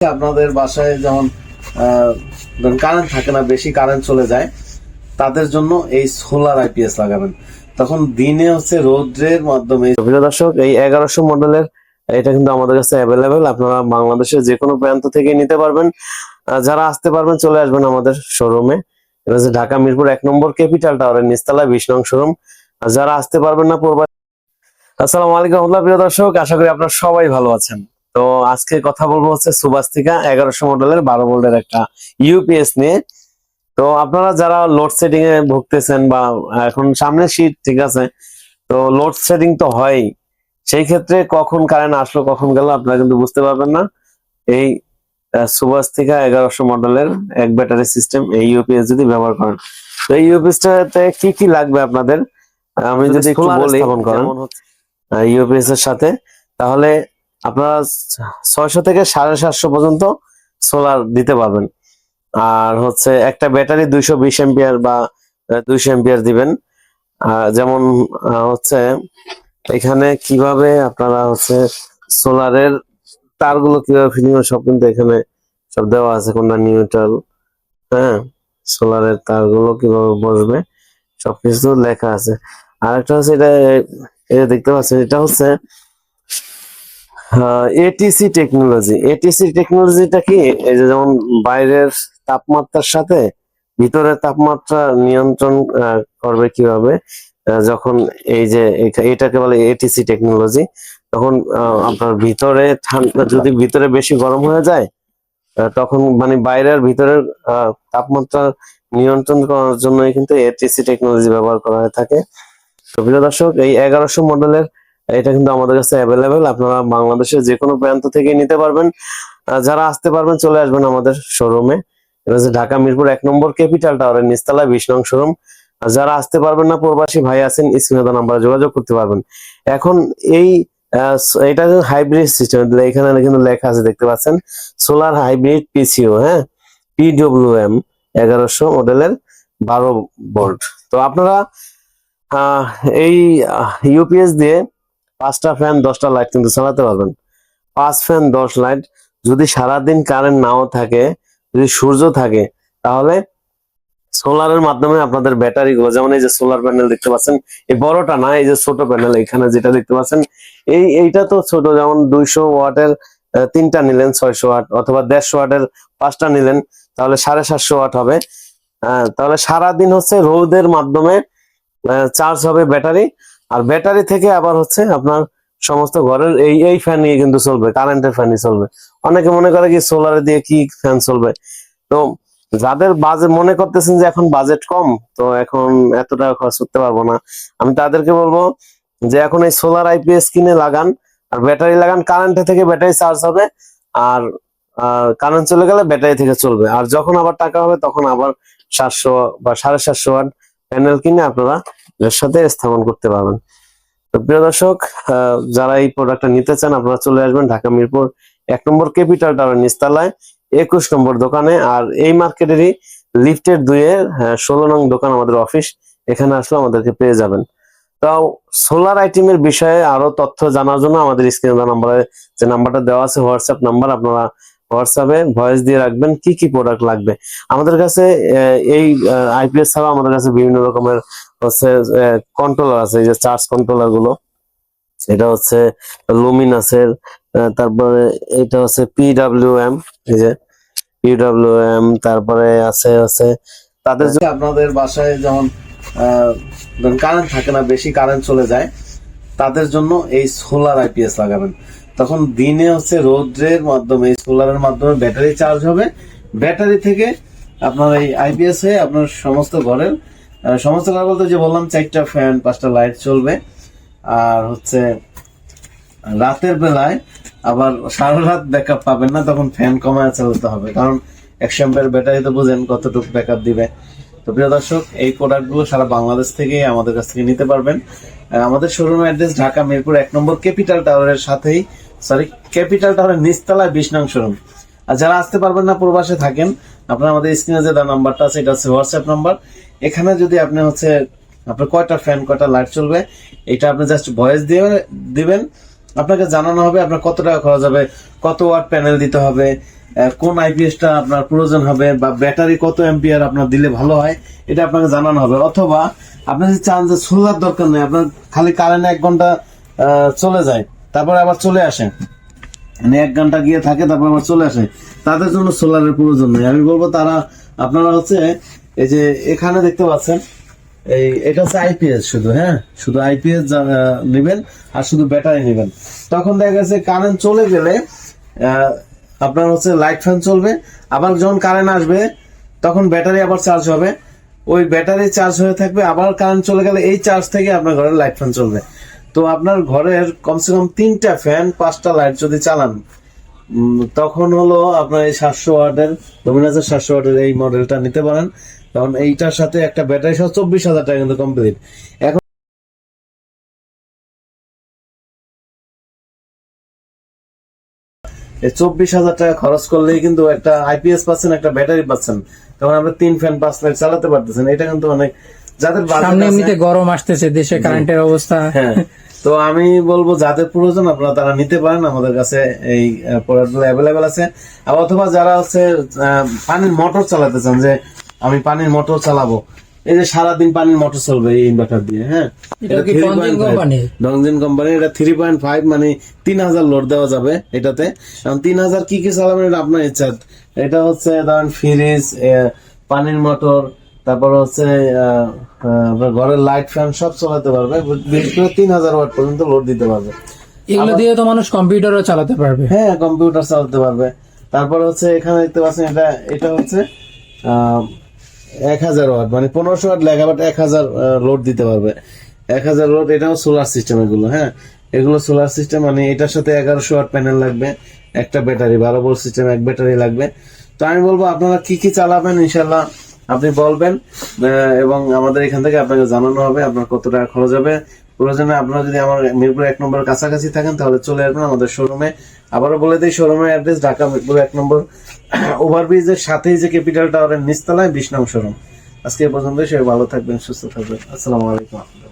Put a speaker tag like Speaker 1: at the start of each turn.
Speaker 1: আপনাদের বাসায় যেমন কারেন্ট থাকে না, বেশি কারেন্ট চলে যায়, তাদের জন্য এই সোলার আইপিএস লাগাবেন। তখন দিনে হচ্ছে রৌদ্রের মাধ্যমে দর্শক, এই এগারোশো মডেলের এটা কিন্তু আমাদের কাছে অ্যাভেলেবেল আপনারা বাংলাদেশের যে কোনো প্রান্ত থেকে নিতে পারবেন। যারা আসতে পারবেন, চলে আসবেন আমাদের শোরুমে এটা হচ্ছে ঢাকা মিরপুর এক নম্বর ক্যাপিটাল টাওয়ারের নিচতলা বিশ নং শোরুম যারা আসতে পারবেন না, পূর্ব আসসালামু আলাইকুম প্রিয় দর্শক, আশা করি আপনারা সবাই ভালো আছেন। তো আজকে কথা বলব হচ্ছে সুবাস্তিকা এগারোশো মডেলের বারো ভোল্টের একটা ইউপিএস নিয়ে। তো আপনারা যারা লোড সেটিং এ ভুগতেছেন বা এখন সামনে শীত ঠিক আছে? তো লোড সেটিং তো হয়ই। সেই ক্ষেত্রে কখন কারেন্ট আসলো কখন গেল আপনারা কিন্তু বুঝতে পারবেন না। এই সুবাস্তিকা এগারোশো মডেলের এক ব্যাটারি সিস্টেম এই ইউপিএস যদি ব্যবহার করেন। তো এই ইউপিএসটাতে কি কি লাগবে আপনাদের? আমি যদি একটু বলি করেন। ইউপিএস এর সাথে তাহলে আপনারা ছয়শো থেকে সাড়ে সাতশো পর্যন্ত সোলার দিতে পারবেন। আর হচ্ছে একটা ব্যাটারি দুইশো বিশ এম্পিয়ার বা দুইশো এম্পিয়ার দিবেন। যেমন হচ্ছে এখানে কীভাবে আপনারা হচ্ছে সোলারের তারগুলো কীভাবে ফিটিং সব কিন্তু এখানে সব দেওয়া আছে, কোনটা নিউট্রাল হ্যাঁ? সোলারের তারগুলো কীভাবে বসবে সবকিছু লেখা আছে। আর একটা হচ্ছে এটা এটা দেখতে পাচ্ছেন, এটা হচ্ছে এটিসি টেকনোলজি এটিসি টেকনোলজিটা কি? এই যে যেমন বাইরের তাপমাত্রার সাথে ভিতরের তাপমাত্রা নিয়ন্ত্রণ করবে কীভাবে? যখন এই যে এটাকে বলে এটিসি টেকনোলজি তখন আপনার ভিতরে ঠান্ডা যদি ভিতরে বেশি গরম হয়ে যায় তখন মানে বাইরের ভিতরের তাপমাত্রা নিয়ন্ত্রণ করার জন্যই কিন্তু এটিসি টেকনোলজি ব্যবহার করা হয়ে থাকে। তো প্রিয় দর্শক, এই এগারোশো মডেলের এটা কিন্তু আমাদের কাছে অ্যাভেলেবেল আপনারা বাংলাদেশের যে কোনো প্রান্ত থেকে নিতে পারবেন। যারা আসতে পারবেন, চলে আসবেন আমাদের শোরুমে এটা হচ্ছে ঢাকা মিরপুর এক নম্বর ক্যাপিটাল টাওয়ারের নিচতলা বিশ নং শোরুম যারা আসতে পারবেন না, প্রবাসী ভাই আছেন স্ক্রিনে নাম্বারে যোগাযোগ করতে পারবেন। এখন এই এটা হাইব্রিড সিস্টেম এখানে কিন্তু লেখা আছে, দেখতে পাচ্ছেন। সোলার হাইব্রিড পিসিও হ্যাঁ? পিডব্লিউএম এগারোশো মডেলের বারো ভোল্ট তো আপনারা এই ইউপিএস দিয়ে পাঁচটা ফ্যান দশটা লাইট কিন্তু চালাতে পারবেন। পাঁচ ফ্যান দশ লাইট যদি সারাদিন কারেন্ট নাও থাকে, যদি সূর্য থাকে, তাহলে সোলারের মাধ্যমে আপনাদের ব্যাটারি গুলো, যেমন এই যে সোলার প্যানেল দেখতে পাচ্ছেন, এই বড়টা না, এই যে ছোট প্যানেল এখানে যেটা দেখতে পাচ্ছেন, এই, এইটা তো ছোট, যেমন দুইশো ওয়াটের তিনটা নিলেন, ছয়শো ওয়াট, অথবা দেড়শো ওয়াটের পাঁচটা নিলেন, তাহলে সাড়ে সাতশো ওয়াট হবে। তাহলে সারাদিন হচ্ছে রোদের মাধ্যমে চার্জ হবে ব্যাটারি আর ব্যাটারি থেকে আবার হচ্ছে আপনার সমস্ত ঘরের এই এই ফ্যান নিয়ে কিন্তু চলবে কারেন্টের ফ্যানই চলবে। অনেকে মনে করে কি সোলার দিয়ে কি ফ্যান চলবে? তো যাদের বাজেট মনে করতেছেন যে এখন বাজেট কম, তো এখন এত টাকা খরচ করতে পারব না। আমি তাদেরকে বলব যে এখন এই সোলার আইপিএস কিনে লাগান, আর ব্যাটারি লাগান কারেন্টে থেকে ব্যাটারি চার্জ হবে, আর কারেন্ট চলে গেলে ব্যাটারি থেকে চলবে। আর যখন আবার টাকা হবে, তখন আবার সাতশো বা সাড়ে সাতশো ওয়াট প্যানেল কিনে আপনারা সাথে স্থাপন করতে পারবেন। তো প্রিয় দর্শক যারা এই প্রোডাক্টটা নিতে চান, আপনারা চলে আসবেন ঢাকা মিরপুর এক নম্বর ক্যাপিটাল টাওয়ার নিচতলায় একুশ নম্বর দোকানে। আর এই মার্কেটেরই লিফটের দুইয়ের ষোলো নং দোকান আমাদের অফিস। এখানে আসলে আমাদেরকে পেয়ে যাবেন। তাও সোলার আইটেমের বিষয়ে আরও তথ্য জানার জন্য আমাদের স্ক্রিনে নাম্বারে যে নাম্বারটা দেওয়া আছে, হোয়াটসঅ্যাপ নাম্বার, আপনারা হোয়াটসঅ্যাপে ভয়েস দিয়ে রাখবেন কি কি প্রোডাক্ট লাগবে। আমাদের কাছে এই আইপিএস ছাড়া আমাদের কাছে বিভিন্ন রকমের হচ্ছে কন্ট্রোলার আছে যে চার্জ কন্ট্রোলারগুলো। এটা হচ্ছে লুমিনাসের তারপরে এটা হচ্ছে পিডাব্লিউএম এই যে পিডাব্লিউ এম তারপরে আছে হচ্ছে তাদের আপনাদের বাসায় যেমন কারেন্ট থাকে না, বেশি কারেন্ট চলে যায়, তাদের জন্য এই সোলার আইপিএস লাগাবেন। তখন দিনে হচ্ছে রৌদ্রের মাধ্যমে, সোলারের মাধ্যমে ব্যাটারি চার্জ হবে। ব্যাটারি থেকে আপনার এই আইপিএস হয়ে আপনার সমস্ত ঘরের সমস্ত ঘর বলতে যে বললাম, চারটা ফ্যান, পাঁচটা লাইট চলবে। আর হচ্ছে রাতের বেলায় আবার সারা রাত ব্যাকআপ পাবেন না, তখন ফ্যান কমায় চালাতে হবে। কারণ একশো এম্পের ব্যাটারি তো বুঝেন কতটুকু ব্যাকআপ দিবে। তো প্রিয় দর্শক, এই প্রোডাক্টগুলো সারা বাংলাদেশ থেকে আমাদের কাছ থেকে নিতে পারবেন। আমাদের শোরুম অ্যাড্রেস ঢাকা মিরপুর এক নম্বর ক্যাপিটাল টাওয়ারের সাথেই সরি ক্যাপিটাল টাওয়ারের নিচতলায় বিশ নং শোরুম আর যারা আসতে পারবেন না প্রবাসে থাকেন, আপনার আমাদের স্ক্রিনে যে নাম্বারটা আছে, এটা হচ্ছে হোয়াটসঅ্যাপ নাম্বার এখানে যদি আপনি হচ্ছে, আপনার কয়টা ফ্যান কয়টা লাইট চলবে, এটা আপনি জাস্ট ভয়েস দিয়ে দিবেন। আপনাকে জানানো হবে আপনার কত টাকা খরচ হবে, কত ওয়াট প্যানেল দিতে হবে
Speaker 2: কোন আইপিএসটা আপনার প্রয়োজন হবে বা ব্যাটারি কত এম্পিয়ার আপনার দিলে ভালো হয়, এটা আপনাকে জানানো হবে। অথবা আপনি যদি চান যে সোলার দরকার নেই, আপনার খালি কারেন্ট এক ঘণ্টা চলে যায়, তারপরে আবার চলে আসে। মানে এক ঘণ্টা গিয়ে থাকে, তারপর আবার চলে আসে। তাদের জন্য সোলারের প্রয়োজন নেই। আমি বলব তারা, আপনারা হচ্ছে, এই যে এখানে দেখতে পাচ্ছেন, এই, এটা হচ্ছে আইপিএস শুধু হ্যাঁ? শুধু আইপিএস নেবেন, আর শুধু ব্যাটারি নেবেন। তখন দেখা গেছে কারেন্ট চলে গেলে আপনার হচ্ছে লাইট ফ্যান চলবে। আবার যখন কারেন্ট আসবে, তখন ব্যাটারি আবার চার্জ হবে। ওই ব্যাটারি চার্জ হয়ে থাকবে, আবার কারেন্ট চলে গেলে এই চার্জ থেকে আপনার ঘরের লাইট ফ্যান চলবে। তো আপনার ঘরের কমসে কম তিনটা ফ্যান পাঁচটা লাইট যদি চালান তখন হলো আপনার এই সাতশো ওয়াটের ডোমিনাসের সাতশো ওয়াটের এই মডেলটা নিতে পারেন। কারণ এইটার সাথে একটা ব্যাটারি সহ চব্বিশ হাজার টাকা কিন্তু কমপ্লিট এখন এই চব্বিশ হাজার টাকা খরচ করলেই কিন্তু একটা আইপিএস পাচ্ছেন একটা ব্যাটারি পাচ্ছেন। তখন আমরা তিন ফ্যান পাঁচ লাখ চালাতে পারতেছেন। এটা কিন্তু অনেক যাদের
Speaker 3: সামনে এমনিতে গরম আসতেছে দেশে কারেন্টের অবস্থা।
Speaker 2: হ্যাঁ। তো আমি বলব যাদের প্রয়োজন আপনারা তারা নিতে পারেন। আমাদের কাছে এই প্রোডাক্টগুলো অ্যাভেলেবেল আছে। অথবা যারা হচ্ছে পানির মোটর চালাতে চান যে আমি পানির মোটর চালাবো এই যে সারাদিন পানির মোটর চলবে এই ইনভার্টার দিয়ে হ্যাঁ? ডংজিন কোম্পানি এটা থ্রি পয়েন্ট ফাইভ মানে তিন হাজার লোড দেওয়া যাবে এটাতে। এখন তিন হাজার কি কি চালাবেন এটা আপনার ইচ্ছা। এটা হচ্ছে ধরেন ফ্রিজ পানির মোটর তারপর হচ্ছে ঘরের লাইট ফ্যান সব চালাতে পারবে বিশেষ করে তিন হাজার ওয়াট পর্যন্ত লোড দিতে পারবে।
Speaker 3: এগুলো দিয়ে তো মানুষ কম্পিউটারও চালাতে পারবে।
Speaker 2: হ্যাঁ কম্পিউটার চালাতে পারবে। তারপর হচ্ছে এখানে দেখতে পাচ্ছেন এটা এটা হচ্ছে এক হাজার ওয়াট মানে পনেরোশো ওয়াট লেখাবাট এক হাজার লোড দিতে পারবে। এক হাজার লোড এটাও সোলার সিস্টেম এগুলো হ্যাঁ? এগুলো সোলার সিস্টেম মানে এটার সাথে এগারোশো ওয়াট প্যানেল লাগবে, একটা ব্যাটারি বারো ভোল্ট সিস্টেম এক ব্যাটারি লাগবে। তো আমি বলব, আপনারা কি কি চালাবেন ইনশাল্লাহ আপনি বলবেন এবং আমাদের এখান থেকে আপনাকে জানানো হবে, আপনার কত টাকা খরচ হবে। প্রয়োজনে আপনারা যদি আমার মিরপুর এক নম্বর কাছাকাছি থাকেন, তাহলে চলে আসবেন আমাদের শোরুমে আবারও বলে দিই শোরুমের অ্যাড্রেস ঢাকা মিরপুর এক নম্বর। ওভারব্রিজের সাথেই যে ক্যাপিটাল টাওয়ারের নিচতলায় বিশ নং শোরুম আজকে এ পর্যন্ত সবাই ভালো থাকবেন, সুস্থ থাকবেন। আসসালামু আলাইকুম।